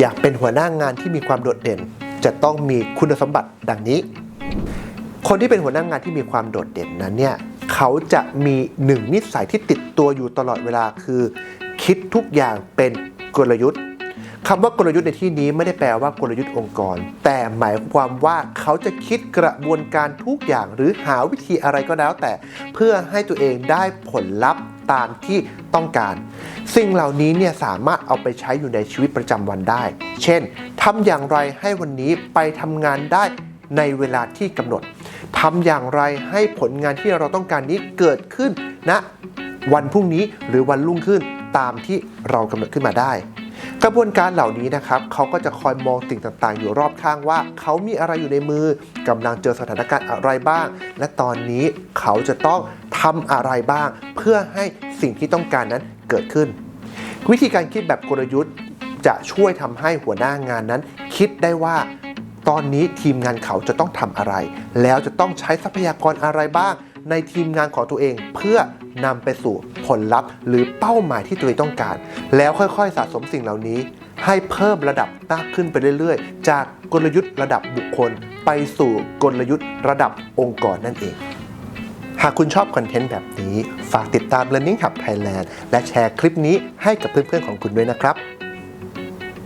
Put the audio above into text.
อยากเป็นหัวหน้างานที่มีความโดดเด่น จะต้องมีคุณสมบัติดังนี้ คนที่เป็นหัวหน้างานที่มีความโดดเด่นนั้นเนี่ยเขาจะมีหนึ่งนิสัยที่ติดตัวอยู่ตลอดเวลาคือ คิดทุกอย่างเป็นกลยุทธ์คำว่ากลยุทธ์ในที่นี้ไม่ได้แปลว่ากลยุทธ์องค์กร แต่หมายความว่าเขาจะคิดกระบวนการทุกอย่างหรือหาวิธีอะไรก็แล้วแต่ เพื่อให้ตัวเองได้ผลลัพธ์ ตามที่ต้องการ สิ่งเหล่านี้เนี่ยสามารถเอาไปใช้อยู่ในชีวิตประจำวันได้ เช่นทำอย่างไรให้วันนี้ไปทำงานได้ในเวลาที่กำหนดทำอย่างไรให้ผลงานที่เราต้องการนี้เกิดขึ้นณนะวันพรุ่งนี้หรือวันรุ่งขึ้นตามที่เรากำหนดขึ้นมาได้ กระบวนการเหล่านี้นะครับเขาก็จะคอยมองสิ่งต่างๆ อยู่รอบข้างว่า เขามีอะไรอยู่ในมือกำลังเจอสถานการณ์อะไรบ้าง และตอนนี้เขาจะต้องทำอะไรบ้าง เพื่อให้สิ่งที่ต้องการนั้นเกิดขึ้น วิธีการคิดแบบกลยุทธ์ จะช่วยทำให้หัวหน้างานนั้น คิดได้ว่าตอนนี้ทีมงานเขาจะต้องทำอะไร แล้วจะต้องใช้ทรัพยากรอะไรบ้าง ในทีมงานของตัวเองเพื่อนำไปสู่ ผลลัพธ์ หรือเป้าหมายที่ตัวเองต้องการ แล้วค่อยๆ สะสมสิ่งเหล่านี้ ให้เพิ่มระดับมากขึ้นไปเรื่อยๆ จากกลยุทธ์ระดับบุคคล ไปสู่กลยุทธ์ระดับองค์กรนั่นเอง หากคุณชอบคอนเทนต์แบบนี้ ฝากติดตาม Learning Hub Thailand และแชร์คลิปนี้ให้กับเพื่อนๆของคุณด้วยนะครับ